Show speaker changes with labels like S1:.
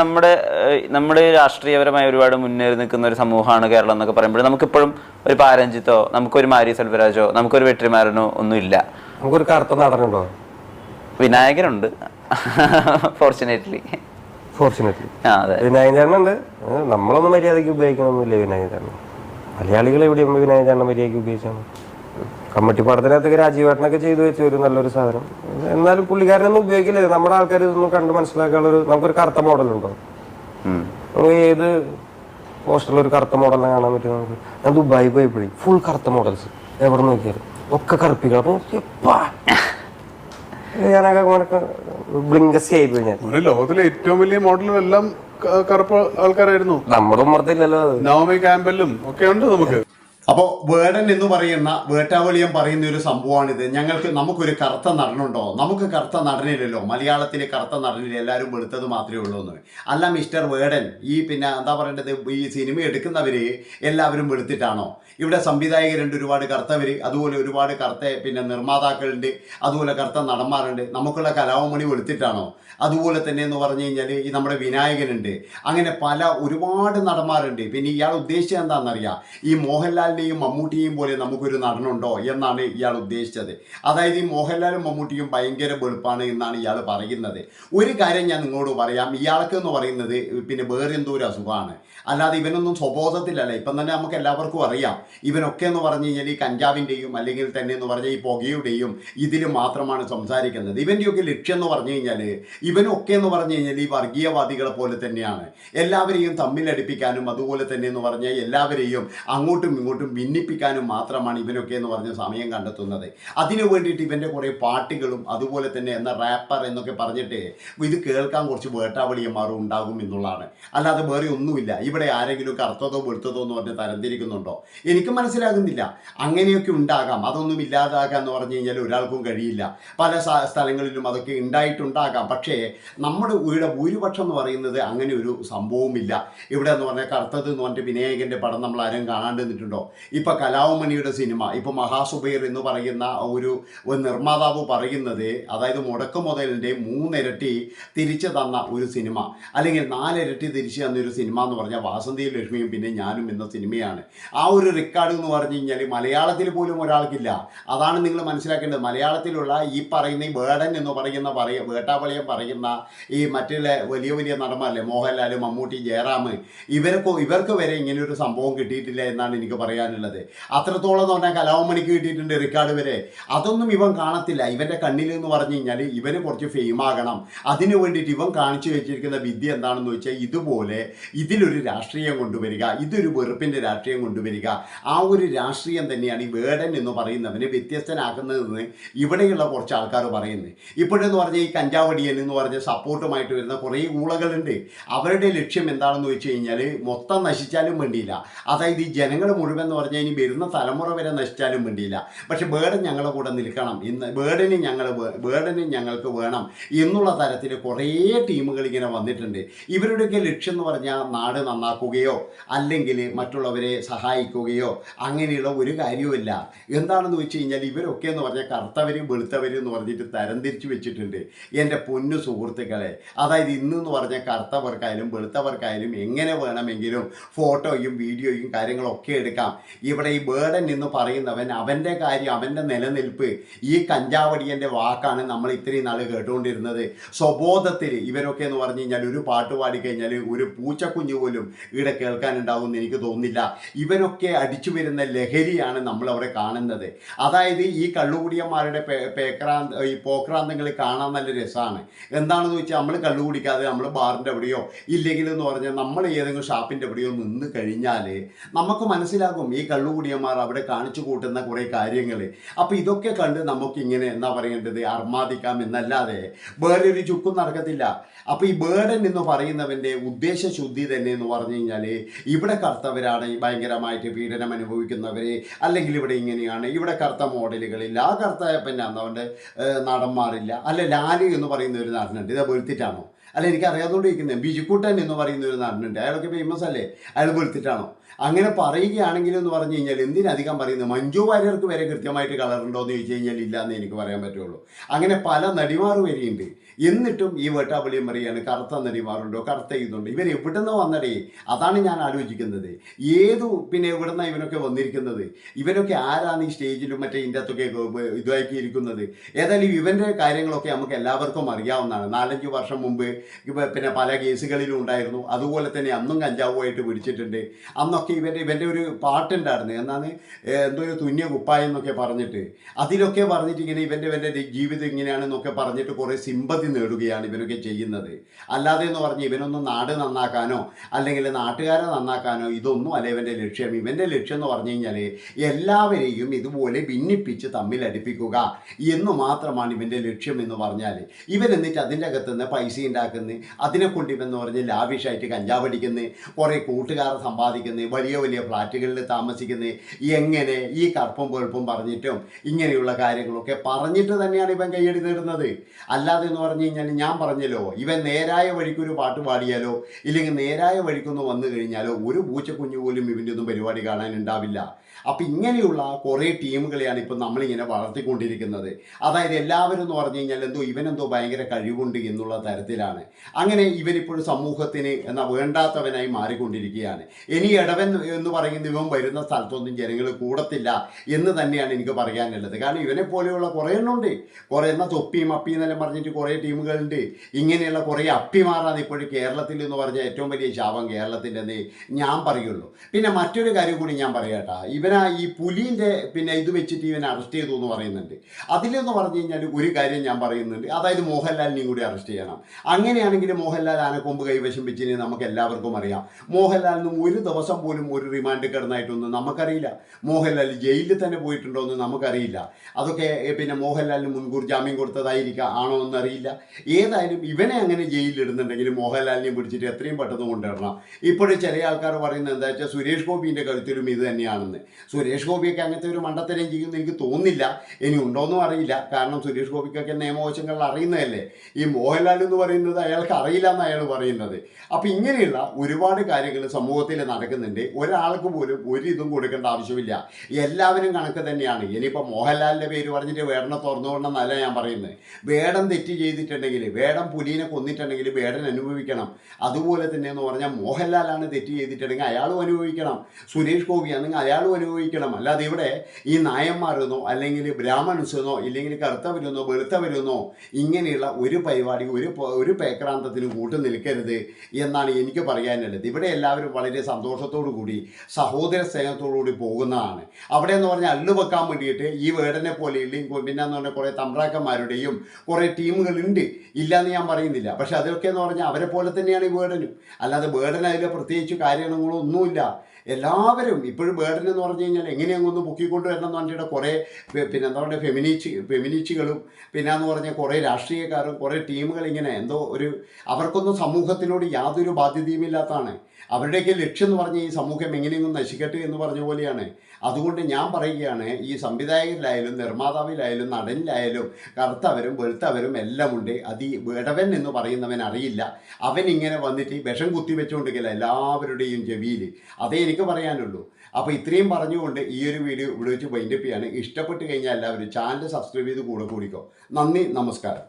S1: നമ്മുടെ നമ്മുടെ രാഷ്ട്രീയപരമായി ഒരുപാട് മുന്നേറി നിൽക്കുന്ന ഒരു സമൂഹമാണ് കേരളം എന്നൊക്കെ പറയുമ്പോൾ നമുക്കിപ്പോഴും ഒരു പാരഞ്ചിത്തോ നമുക്കൊരു മാരി സെൽവരാജോ നമുക്കൊരു വെട്ടിമാരനോ ഒന്നും ഇല്ല
S2: നമുക്കൊരു കറുത്ത നടനുണ്ടോ?
S1: വിനായകനുണ്ട്. ഫോർച്ചുനേറ്റ്ലി
S2: ഫോർച്ചുനേറ്റ്ലി
S1: ആ അതെ.
S2: വിനായകൻ ഉണ്ട് നമ്മളൊന്നും മര്യാദയ്ക്ക് ഉപയോഗിക്കണമൊന്നുമില്ല വിനായകൻ മലയാളികൾ എവിടെയും വിനായകൻ മര്യാദയ്ക്ക് ഉപയോഗിച്ചാണ്. കമ്മട്ടിപ്പാടത്തിനകത്തൊക്കെ രാജീവേട്ടനൊക്കെ ചെയ്തു വെച്ച ഒരു നല്ലൊരു സാധനം. എന്നാലും പുള്ളിക്കാരനൊന്നും ഉപയോഗിക്കില്ല. നമ്മുടെ ആൾക്കാർ ഇതൊന്നും കണ്ട് മനസ്സിലാക്കാനുള്ള ഒരു നമുക്കൊരു കറുത്ത മോഡൽ
S1: ഉണ്ടോ?
S2: നമുക്ക് ഏത് പോസ്റ്ററിൽ ഒരു കറുത്ത മോഡലിനെ കാണാൻ പറ്റും നമുക്ക്? ഞാൻ ദുബായി പോയപ്പോഴേ ഫുൾ കറുത്ത മോഡൽസ് എവിടെ നോക്കിയാലും. ഒക്കെ കറുപ്പിക്കണം അപ്പൊ. ഞാനൊക്കെ ബ്ലിങ്കസ് ഞാൻ.
S3: ലോകത്തിലെ ഏറ്റവും വലിയ മോഡലും എല്ലാം കറുപ്പ് ആൾക്കാരായിരുന്നു.
S2: നമ്മുടെ ഉമ്മറത്തില്ലല്ലോ അത്.
S3: നവമി ക്യാമ്പലും ഒക്കെ ഉണ്ട് നമുക്ക്.
S4: അപ്പോൾ വേടൻ എന്ന് പറയുന്ന വേട്ടാവളിയം പറയുന്ന ഒരു സംഭവമാണിത്. ഞങ്ങൾക്ക് നമുക്കൊരു കറുത്ത നടനുണ്ടോ? നമുക്ക് കറുത്ത നടനില്ലല്ലോ. മലയാളത്തിലെ കറുത്ത നടനില്ല. എല്ലാവരും വെളുത്തത് മാത്രമേ ഉള്ളൂ എന്ന്. അല്ല മിസ്റ്റർ വേടൻ ഈ പിന്നെ എന്താ പറയേണ്ടത്? ഈ സിനിമ എടുക്കുന്നവർ എല്ലാവരും വെളുത്തിട്ടാണോ? ഇവിടെ സംവിധായകരുണ്ട് ഒരുപാട് കറുത്തവർ അതുപോലെ ഒരുപാട് കറുത്ത പിന്നെ നിർമ്മാതാക്കളുണ്ട്. അതുപോലെ കറുത്ത നടന്മാരുണ്ട്. നമുക്കുള്ള കലാവമണി വെളുത്തിട്ടാണോ? അതുപോലെ തന്നെ എന്ന് പറഞ്ഞു കഴിഞ്ഞാൽ ഈ നമ്മുടെ വിനായകനുണ്ട്. അങ്ങനെ പല ഒരുപാട് നടന്മാരുണ്ട്. പിന്നെ ഇയാൾ ഉദ്ദേശിച്ചത് എന്താണെന്നറിയാം? ഈ മോഹൻലാലിനെയും മമ്മൂട്ടിയെയും പോലെ നമുക്കൊരു നടനുണ്ടോ എന്നാണ് ഇയാൾ ഉദ്ദേശിച്ചത്. അതായത് ഈ മോഹൻലാലും മമ്മൂട്ടിയും ഭയങ്കര വെളുപ്പാണ് എന്നാണ് ഇയാൾ പറയുന്നത്. ഒരു കാര്യം ഞാൻ നിങ്ങളോട് പറയാം. ഇയാൾക്ക് എന്ന് പറയുന്നത് പിന്നെ വേറെ എന്തോ ഒരു അസുഖമാണ്. അല്ലാതെ ഇവനൊന്നും സ്വബോധത്തിലല്ല. ഇപ്പം തന്നെ നമുക്ക് എല്ലാവർക്കും അറിയാം. ഇവനൊക്കെ എന്ന് പറഞ്ഞു കഴിഞ്ഞാൽ ഈ കഞ്ചാവിന്റെയും അല്ലെങ്കിൽ തന്നെ എന്ന് പറഞ്ഞാൽ ഈ പുകയുടെയും ഇതിൽ മാത്രമാണ് സംസാരിക്കുന്നത്. ഇവന്റെയൊക്കെ ലക്ഷ്യം എന്ന് പറഞ്ഞു കഴിഞ്ഞാൽ ഇവനൊക്കെ എന്ന് പറഞ്ഞു കഴിഞ്ഞാൽ ഈ വർഗീയവാദികളെ പോലെ തന്നെയാണ്. എല്ലാവരെയും തമ്മിലടിപ്പിക്കാനും അതുപോലെ തന്നെ എന്ന് പറഞ്ഞാൽ എല്ലാവരെയും അങ്ങോട്ടും ഇങ്ങോട്ടും ഭിന്നിപ്പിക്കാനും മാത്രമാണ് ഇവനൊക്കെ എന്ന് പറഞ്ഞ സമയം കണ്ടെത്തുന്നത്. അതിനു വേണ്ടിയിട്ട് ഇവന്റെ കുറേ പാട്ടുകളും അതുപോലെ തന്നെ എന്ന റാപ്പർ എന്നൊക്കെ പറഞ്ഞിട്ട് ഇത് കേൾക്കാൻ കുറച്ച് വേട്ടാവളിയന്മാരും ഉണ്ടാകും എന്നുള്ളതാണ്. അല്ലാതെ വേറെ ഒന്നുമില്ല. ഇവിടെ ആരെങ്കിലും കറുത്തതോ വെളുത്തതോ എന്ന് പറഞ്ഞ് തരംതിരിക്കുന്നുണ്ടോ? എനിക്ക് മനസ്സിലാകുന്നില്ല. അങ്ങനെയൊക്കെ ഉണ്ടാകാം. അതൊന്നും ഇല്ലാതാകാം എന്ന് പറഞ്ഞു കഴിഞ്ഞാൽ ഒരാൾക്കും കഴിയില്ല. പല സ്ഥലങ്ങളിലും അതൊക്കെ ഉണ്ടായിട്ടുണ്ടാകാം. പക്ഷേ നമ്മുടെ ഇവിടെ ഭൂരിപക്ഷം എന്ന് പറയുന്നത് അങ്ങനെ ഒരു സംഭവമില്ല ഇവിടെ എന്ന് പറഞ്ഞാൽ കറുത്തത് എന്ന് പറഞ്ഞിട്ട് വിനായകന്റെ പടം നമ്മൾ ആരും കാണാണ്ട് നിന്നിട്ടുണ്ടോ? ഇപ്പം കലാവുമണിയുടെ സിനിമ ഇപ്പം മഹാസുബൈർ എന്ന് പറയുന്ന ഒരു നിർമ്മാതാവ് പറയുന്നത് അതായത് മുടക്ക് മുതലിന്റെ മൂന്നിരട്ടി തിരിച്ചു തന്ന ഒരു സിനിമ അല്ലെങ്കിൽ നാലിരട്ടി തിരിച്ചു തന്ന ഒരു സിനിമ എന്ന് പറഞ്ഞാൽ വാസന്തിയും ലക്ഷ്മിയും പിന്നെ ഞാനും എന്ന സിനിമയാണ്. ആ ഒരു റെക്കോർഡ് എന്ന് പറഞ്ഞു കഴിഞ്ഞാൽ മലയാളത്തിൽ പോലും ഒരാൾക്കില്ല. അതാണ് നിങ്ങൾ മനസ്സിലാക്കേണ്ടത്. മലയാളത്തിലുള്ള ഈ പറയുന്ന ഈ വേടൻ എന്ന് പറയുന്ന പറയ വേട്ടാവളിയം പറയുന്ന ഈ മറ്റുള്ള വലിയ വലിയ നടന്മാരല്ലേ? മോഹൻലാൽ മമ്മൂട്ടി ജയറാം. ഇവർക്ക് ഇവർക്ക് വരെ ഇങ്ങനെ ഒരു സംഭവം കിട്ടിയിട്ടില്ല എന്നാണ് എനിക്ക് പറയാനുള്ളത് അത്രത്തോളം എന്ന് പറഞ്ഞാൽ കലാവമണിക്ക് കിട്ടിയിട്ടുണ്ട് റെക്കോർഡ് വരെ. അതൊന്നും ഇവൻ കാണത്തില്ല. ഇവന്റെ കണ്ണിൽ എന്ന് പറഞ്ഞു കഴിഞ്ഞാൽ ഇവന് കുറച്ച് ഫെയിം ആകണം. അതിനു വേണ്ടിയിട്ട് ഇവൻ കാണിച്ചു വെച്ചിരിക്കുന്ന വിദ്യ എന്താണെന്ന് വെച്ചാൽ ഇതുപോലെ ഇതിലൊരു രാഷ്ട്രീയം കൊണ്ടുവരിക ഇതൊരു വെറുപ്പിന്റെ രാഷ്ട്രീയം കൊണ്ടുവരിക. ആ ഒരു രാഷ്ട്രീയം തന്നെയാണ് ഈ വേടൻ എന്ന് പറയുന്നവന് വ്യത്യസ്തനാക്കുന്നതെന്ന് ഇവിടെയുള്ള കുറച്ച് ആൾക്കാർ പറയുന്നത് ഇപ്പോഴെന്ന് പറഞ്ഞാൽ ഈ കഞ്ചാവടിയൻ എന്ന് പറഞ്ഞ സപ്പോർട്ടുമായിട്ട് വരുന്ന കുറേ ഊളകളുണ്ട്. അവരുടെ ലക്ഷ്യം എന്താണെന്ന് വെച്ച് കഴിഞ്ഞാൽ മൊത്തം നശിച്ചാലും വേണ്ടിയില്ല. അതായത് ഈ ജനങ്ങൾ മുഴുവൻ എന്ന് പറഞ്ഞാൽ ഇനി വരുന്ന തലമുറ വരെ നശിച്ചാലും വേണ്ടിയില്ല പക്ഷെ ബേഡൻ ഞങ്ങളുടെ കൂടെ നിൽക്കണം. ഇന്ന് ബേഡന് ഞങ്ങൾ ബേഡന് ഞങ്ങൾക്ക് വേണം എന്നുള്ള തരത്തിൽ കുറേ ടീമുകൾ ഇങ്ങനെ വന്നിട്ടുണ്ട്. ഇവരുടെയൊക്കെ ലക്ഷ്യം എന്ന് പറഞ്ഞാൽ നാട് നന്നാക്കുകയോ അല്ലെങ്കിൽ മറ്റുള്ളവരെ സഹായിക്കുകയോ അങ്ങനെയുള്ള ഒരു കാര്യവുമില്ല. എന്താണെന്ന് വെച്ച് കഴിഞ്ഞാൽ ഇവരൊക്കെ എന്ന് പറഞ്ഞാൽ കറുത്തവർ വെളുത്തവർ എന്ന് പറഞ്ഞിട്ട് തരംതിരിച്ച് വെച്ചിട്ടുണ്ട്. എന്റെ പൊന്നു സുഹൃത്തുക്കളെ അതായത് ഇന്നെന്ന് പറഞ്ഞാൽ കറുത്തവർക്കായാലും വെളുത്തവർക്കായാലും എങ്ങനെ വേണമെങ്കിലും ഫോട്ടോയും വീഡിയോയും കാര്യങ്ങളൊക്കെ എടുക്കാം. ഇവിടെ ഈ ബേഡൻ എന്ന് പറയുന്നവൻ അവന്റെ കാര്യം അവന്റെ നിലനിൽപ്പ് ഈ കഞ്ചാവടിയന്റെ വാക്കാണ് നമ്മൾ ഇത്രയും നാൾ കേട്ടുകൊണ്ടിരുന്നത്. സ്വബോധത്തിൽ ഇവരൊക്കെ എന്ന് പറഞ്ഞു കഴിഞ്ഞാൽ ഒരു പാട്ട് പാടിക്കഴിഞ്ഞാൽ ഒരു പൂച്ചക്കുഞ്ഞു പോലും ഇവിടെ കേൾക്കാനുണ്ടാവും എന്ന് എനിക്ക് തോന്നുന്നില്ല. ഇവനൊക്കെ അടിച്ചു വരുന്ന ലഹരിയാണ് നമ്മളവിടെ കാണുന്നത്. അതായത് ഈ കള്ളുകുടിയന്മാരുടെ പേക്രാന്ത് ഈ പോക്രാന്തങ്ങൾ കാണാൻ നല്ല രസമാണ് എന്താണെന്ന് വെച്ചാൽ നമ്മൾ കള്ളു കുടിക്കാതെ നമ്മൾ ബാറിന്റെ എവിടെയോ ഇല്ലെങ്കിൽ എന്ന് പറഞ്ഞാൽ നമ്മൾ ഏതെങ്കിലും ഷാപ്പിന്റെ എവിടെയോ നിന്ന് കഴിഞ്ഞാൽ നമുക്ക് മനസ്സിലാകും ഈ കള്ളുകുടിയന്മാർ അവിടെ കാണിച്ചു കൂട്ടുന്ന കുറേ കാര്യങ്ങൾ അപ്പോൾ ഇതൊക്കെ കണ്ട് നമുക്കിങ്ങനെ എന്താ പറയേണ്ടത്? അർമാദിക്കാം എന്നല്ലാതെ വേറൊരു ചുക്കും നടക്കത്തില്ല. അപ്പോൾ ഈ ബേഡൻ എന്ന് പറയുന്നവന്റെ ഉദ്ദേശശുദ്ധി തന്നെ എന്ന് പറഞ്ഞു കഴിഞ്ഞാൽ ഇവിടെ കറുത്തവരാണ് ഈ ഭയങ്കരമായിട്ട് പീഡനം അനുഭവിക്കുന്നവർ അല്ലെങ്കിൽ ഇവിടെ ഇങ്ങനെയാണ്. ഇവിടെ കറുത്ത മോഡലുകളില്ല. ആ കറുത്ത പിന്നെ എന്താ നടന്മാറില്ല അല്ല ലാലി എന്ന് പറയുന്ന ഒരു നടനുണ്ട്. ഇത് വെളുത്തിട്ടാണോ? അല്ല എനിക്ക് അറിയാതുകൊണ്ട് ഇരിക്കുന്നത് ബിജുക്കുട്ടൻ എന്ന് പറയുന്ന ഒരു നടനുണ്ട്. അയാളൊക്കെ ഫേമസ് അല്ലേ? അയാൾ വെളുത്തിട്ടാണോ? അങ്ങനെ പറയുകയാണെങ്കിൽ എന്ന് പറഞ്ഞു കഴിഞ്ഞാൽ എന്തിനധികം പറയുന്നത്? മഞ്ജു വാര്യർക്ക് വരെ കൃത്യമായിട്ട് കളർ ഉണ്ടോ എന്ന് ചോദിച്ചു കഴിഞ്ഞാൽ ഇല്ല എന്ന് എനിക്ക് പറയാൻ പറ്റുള്ളൂ. അങ്ങനെ പല നടിമാർ വരെയുണ്ട്. എന്നിട്ടും ഈ വേട്ടാപ്പള്ളിയും പറയാണ് കറുത്ത നടിമാറുണ്ടോ കറുത്ത ഇതുണ്ടോ. ഇവർ എവിടുന്ന് വന്നടേ? അതാണ് ഞാൻ ആലോചിക്കുന്നത്. ഏതു പിന്നെ എവിടുന്ന ഇവനൊക്കെ വന്നിരിക്കുന്നത്? ഇവനൊക്കെ ആരാണ് ഈ സ്റ്റേജിലും മറ്റേ ഇതിന്റെ അകത്തൊക്കെ ഇതാക്കിയിരിക്കുന്നത്? ഏതായാലും ഇവന്റെ കാര്യങ്ങളൊക്കെ നമുക്ക് എല്ലാവർക്കും അറിയാവുന്നതാണ്. നാലഞ്ച് വർഷം മുമ്പ് പിന്നെ പല കേസുകളിലും ഉണ്ടായിരുന്നു. അതുപോലെ തന്നെ അന്നും കഞ്ചാവുമായിട്ട് പിടിച്ചിട്ടുണ്ട്. അന്നൊക്കെ ഇവന്റെ ഇവന്റെ ഒരു പാട്ടുണ്ടായിരുന്നു. എന്നാണ് എന്തോ ഒരു തുന്നിയ കുപ്പായം എന്നൊക്കെ പറഞ്ഞിട്ട്. അതിലൊക്കെ പറഞ്ഞിട്ട് ഇങ്ങനെ ഇവന്റെ ഇവന്റെ ജീവിതം ഇങ്ങനെയാണെന്നൊക്കെ പറഞ്ഞിട്ട് കുറേ സിമ്പതി നേടുകയാണ് ഇവരൊക്കെ ചെയ്യുന്നത്. അല്ലാതെ എന്ന് പറഞ്ഞ് ഇവനൊന്നും നാട് നന്നാക്കാനോ അല്ലെങ്കിൽ നാട്ടുകാരെ നന്നാക്കാനോ ഇതൊന്നും അല്ല ഇവന്റെ ലക്ഷ്യം. ഇവന്റെ ലക്ഷ്യം എന്ന് പറഞ്ഞു കഴിഞ്ഞാൽ എല്ലാവരെയും ഇതുപോലെ ഭിന്നിപ്പിച്ച് തമ്മിൽ അടുപ്പിക്കുക എന്ന് മാത്രമാണ് ഇവന്റെ ലക്ഷ്യം എന്ന് പറഞ്ഞാൽ ഇവൻ എന്നിട്ട് അതിന്റെ അകത്ത് നിന്ന് പൈസ ഉണ്ടാക്കുന്നത് അതിനെ കൊണ്ട് ഇവൻ എന്ന് പറഞ്ഞ് ലാവിഷായിട്ട് കഞ്ചാവടിക്കുന്നത് കുറേ കൂട്ടുകാരെ സമ്പാദിക്കുന്നു. വലിയ വലിയ ഫ്ലാറ്റുകളിൽ താമസിക്കുന്നത് എങ്ങനെ ഈ കറുപ്പും വെളുപ്പും പറഞ്ഞിട്ടും ഇങ്ങനെയുള്ള കാര്യങ്ങളൊക്കെ പറഞ്ഞിട്ട് തന്നെയാണ് ഇവൻ കൈയടി നേടുന്നത് അല്ലാതെ എന്ന് പറഞ്ഞു കഴിഞ്ഞാൽ ഞാൻ പറഞ്ഞല്ലോ ഇവൻ നേരായ വഴിക്കൊരു പാട്ട് പാടിയാലോ ഇല്ലെങ്കിൽ നേരായ വഴിക്കൊന്ന് വന്നു കഴിഞ്ഞാലോ ഒരു പൂച്ചക്കുഞ്ഞു പോലും ഇവന്റെ ഒന്നും പരിപാടി കാണാനുണ്ടാവില്ല അപ്പം ഇങ്ങനെയുള്ള കുറേ ടീമുകളെയാണ് ഇപ്പം നമ്മളിങ്ങനെ വളർത്തിക്കൊണ്ടിരിക്കുന്നത്. അതായത് എല്ലാവരും എന്ന് പറഞ്ഞു കഴിഞ്ഞാൽ എന്തോ ഇവനെന്തോ ഭയങ്കര കഴിവുണ്ട് എന്നുള്ള തരത്തിലാണ്. അങ്ങനെ ഇവനിപ്പോഴും സമൂഹത്തിന് എന്നാ വേണ്ടാത്തവനായി മാറിക്കൊണ്ടിരിക്കുകയാണ്. ഇനി ഇടവൻ എന്ന് പറയുന്ന ഇവൻ വരുന്ന സ്ഥലത്തൊന്നും ജനങ്ങൾ കൂടത്തില്ല എന്ന് തന്നെയാണ് എനിക്ക് പറയാനുള്ളത്. കാരണം ഇവനെ പോലെയുള്ള കുറേ എണ്ണമുണ്ട്. കുറേ എന്നാൽ തൊപ്പിയും അപ്പിയും എന്നെല്ലാം പറഞ്ഞിട്ട് കുറേ ടീമുകളുണ്ട്. ഇങ്ങനെയുള്ള കുറേ അപ്പിമാറാണ് ഇപ്പോഴും കേരളത്തിൽ എന്ന് പറഞ്ഞ ഏറ്റവും വലിയ ശാപം കേരളത്തിന്റെ ഞാൻ പറയുള്ളൂ. പിന്നെ മറ്റൊരു കാര്യം കൂടി ഞാൻ പറയാട്ടാ. ഇവനാ ഈ പുലിന്റെ പിന്നെ ഇത് വെച്ചിട്ട് ഇവനെ അറസ്റ്റ് ചെയ്തു എന്ന് പറയുന്നുണ്ട്. അതിലെന്ന് പറഞ്ഞു കഴിഞ്ഞാൽ ഒരു കാര്യം ഞാൻ പറയുന്നുണ്ട്. അതായത് മോഹൻലാലിനെയും കൂടി അറസ്റ്റ് ചെയ്യണം. അങ്ങനെയാണെങ്കിൽ മോഹൻലാൽ ആനക്കൊമ്പ് കൈവശം വെച്ചിന് നമുക്ക് എല്ലാവർക്കും അറിയാം. മോഹൻലാലിനും ഒരു ദിവസം പോലും ഒരു റിമാൻഡ് കിടന്നായിട്ടൊന്നും നമുക്കറിയില്ല. മോഹൻലാൽ ജയിലിൽ തന്നെ പോയിട്ടുണ്ടോ എന്ന് നമുക്കറിയില്ല. അതൊക്കെ പിന്നെ മോഹൻലാലിന് മുൻകൂർ ജാമ്യം കൊടുത്തതായിരിക്കാം ആണോ എന്നറിയില്ല. ഏതായാലും ഇവനെ അങ്ങനെ ജയിലിലിടുന്നുണ്ടെങ്കിൽ മോഹൻലാലിനെ പിടിച്ചിട്ട് എത്രയും പെട്ടെന്ന് കൊണ്ടുവരണം. ഇപ്പോഴും ചില ആൾക്കാർ പറയുന്നത് എന്താ വെച്ചാൽ സുരേഷ് ഗോപിന്റെ കഴുത്തിലും ഇത് തന്നെയാണെന്ന്. സുരേഷ് ഗോപിയൊക്കെ അങ്ങനത്തെ ഒരു മണ്ടത്തരം ചെയ്യുമെന്ന് എനിക്ക് തോന്നുന്നില്ല. ഇനി ഉണ്ടോയെന്നും അറിയില്ല. കാരണം സുരേഷ് ഗോപിക്കൊക്കെ നിയമവശങ്ങൾ അറിയുന്നതല്ലേ. ഈ മോഹൻലാൽ എന്ന് പറയുന്നത് അയാൾക്ക് അറിയില്ല എന്ന് അയാൾ പറയുന്നത്. അപ്പം ഇങ്ങനെയുള്ള ഒരുപാട് കാര്യങ്ങൾ സമൂഹത്തിൽ നടക്കുന്നുണ്ട്. ഒരാൾക്ക് പോലും ഒരു കൊടുക്കേണ്ട ആവശ്യമില്ല. എല്ലാവരും കണക്ക് തന്നെയാണ്. ഇനിയിപ്പോൾ മോഹൻലാലിന്റെ പേര് പറഞ്ഞിട്ട് വേടനെ തുറന്നുകൊണ്ടെന്നല്ല ഞാൻ പറയുന്നത്. വേടം തെറ്റ് ചെയ്തിട്ടുണ്ടെങ്കിൽ വേടം പുലിനെ കൊന്നിട്ടുണ്ടെങ്കിൽ വേടൻ അനുഭവിക്കണം. അതുപോലെ തന്നെ എന്ന് പറഞ്ഞാൽ മോഹൻലാലാണ് തെറ്റ് ചെയ്തിട്ടുണ്ടെങ്കിൽ അയാളും അനുഭവിക്കണം. സുരേഷ് ഗോപിയാണെങ്കിൽ അയാളും അനുഭവിക്കണം. അല്ലാതെ ഇവിടെ ഈ നായന്മാരെന്നോ അല്ലെങ്കിൽ ബ്രാഹ്മൺസെന്നോ ഇല്ലെങ്കിൽ കറുത്തവരെന്നോ വെളുത്തവരെന്നോ ഇങ്ങനെയുള്ള ഒരു പരിപാടി ഒരു ഒരു പേക്രാന്തത്തിന് കൂട്ടു നിൽക്കരുത് എന്നാണ് എനിക്ക് പറയാനുള്ളത്. ഇവിടെ എല്ലാവരും വളരെ സന്തോഷത്തോടു കൂടി സഹോദര സ്നേഹത്തോടുകൂടി പോകുന്നതാണ്. അവിടെ എന്ന് പറഞ്ഞാൽ അള്ളു വെക്കാൻ വേണ്ടിയിട്ട് ഈ വേടനെ പോലെയുള്ള പിന്നെ എന്ന് പറഞ്ഞാൽ കുറേ തമ്പ്രാക്കന്മാരുടെയും കുറേ ടീമുകളുണ്ട്. ഇല്ലയെന്ന് ഞാൻ പറയുന്നില്ല. പക്ഷെ അതൊക്കെ എന്ന് പറഞ്ഞാൽ അവരെ പോലെ തന്നെയാണ് ഈ വേടനും. അല്ലാതെ വേടൻ അതിൽ പ്രത്യേകിച്ച് കാര്യങ്ങളോ ഒന്നുമില്ല. എല്ലാവരും ഇപ്പോഴും ബേർഡൻ എന്ന് പറഞ്ഞു കഴിഞ്ഞാൽ എങ്ങനെയങ്ങൊന്ന് പൊക്കിക്കൊണ്ട് വരണം എന്ന് പറഞ്ഞിട്ട് കുറേ പിന്നെ എന്താ പറയുക ഫെമിനിച്ച് ഫെമിനിച്ചുകളും പിന്നെ എന്ന് പറഞ്ഞാൽ കുറേ രാഷ്ട്രീയക്കാരും കുറേ ടീമുകൾ ഇങ്ങനെ എന്തോ ഒരു അവർക്കൊന്നും സമൂഹത്തിനോട് യാതൊരു ബാധ്യതയും ഇല്ലാത്തതാണ്. അവരുടെയൊക്കെ ലക്ഷ്യം എന്ന് പറഞ്ഞാൽ ഈ സമൂഹം എങ്ങനെയെങ്കിലും നശിക്കട്ടെ എന്ന് പറഞ്ഞ പോലെയാണ്. അതുകൊണ്ട് ഞാൻ പറയുകയാണ് ഈ സംവിധായകരിലായാലും നിർമ്മാതാവിലായാലും നടനിലായാലും കറുത്തവരും വെളുത്തവരും എല്ലാം ഉണ്ട് അത് ഈ വിടവൻ എന്ന് പറയുന്നവൻ അറിയില്ല. അവൻ ഇങ്ങനെ വന്നിട്ട് ഈ വിഷം കുത്തി വെച്ചുകൊണ്ടിരിക്കില്ല എല്ലാവരുടെയും ചെവിയിൽ അതേ എനിക്ക് പറയാനുള്ളൂ. അപ്പോൾ ഇത്രയും പറഞ്ഞുകൊണ്ട് ഈ ഒരു വീഡിയോ ഇവിടെ വെച്ച് വൈൻഡപ്പ് ചെയ്യാണ്. ഇഷ്ടപ്പെട്ട് കഴിഞ്ഞാൽ എല്ലാവരും ചാനൽ സബ്സ്ക്രൈബ് ചെയ്ത് കൂടെ കൂടിക്കോ. നന്ദി നമസ്കാരം.